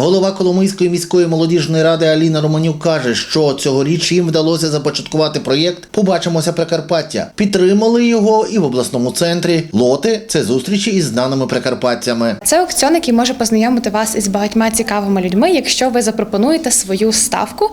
Голова Коломийської міської молодіжної ради Аліна Романюк каже, що цьогоріч їм вдалося започаткувати проєкт Побачимося Прикарпаття. Підтримали його і в обласному центрі. Лоти це зустрічі із знаними прикарпатцями. Це аукціон, який може познайомити вас із багатьма цікавими людьми, якщо ви запропонуєте свою ставку,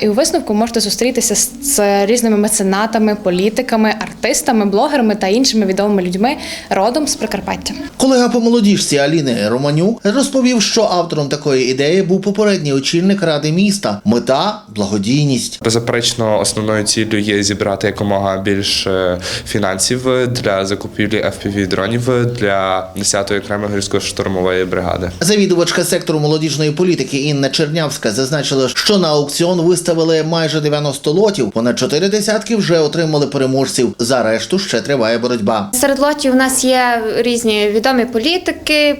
і у висновку можете зустрітися з, з різними меценатами, політиками, артистами, блогерами та іншими відомими людьми родом з Прикарпаття. Колега по молодіжці Аліни Романюк розповів, що автором такої ідеї був попередній очільник ради міста. Мета благодійність. Беззаперечно, основною ціллю є зібрати якомога більше фінансів для закупівлі fpv дронів для 10-ї окремої гірсько-штурмової бригади. Завідувачка сектору молодіжної політики Інна Чернявська зазначила, що на аукціон виставили майже 90 лотів. Понад чотири десятки вже отримали переможців. За решту ще триває боротьба. Серед лотів у нас є різні відомі політики.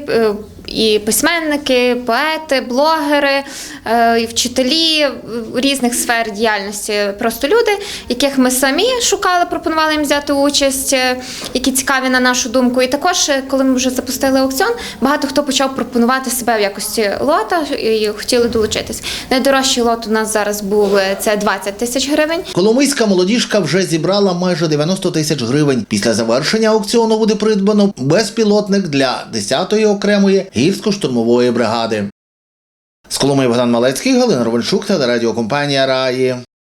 І письменники, поети, блогери, е, і вчителі різних сфер діяльності, просто люди, яких ми самі шукали, пропонували їм взяти участь, е, які цікаві на нашу думку. І також, е, коли ми вже запустили аукціон, багато хто почав пропонувати себе в якості лота і хотіли долучитись. Найдорожчий лот у нас зараз був це 20 тисяч гривень. Коломийська молодіжка вже зібрала майже 90 тисяч гривень. Після завершення аукціону буде придбано безпілотник для 10-ї окремої гірсько-штурмової бригади. З Коломи Богдан Малецький, Галина Ровеншук та радіокомпанія Раї.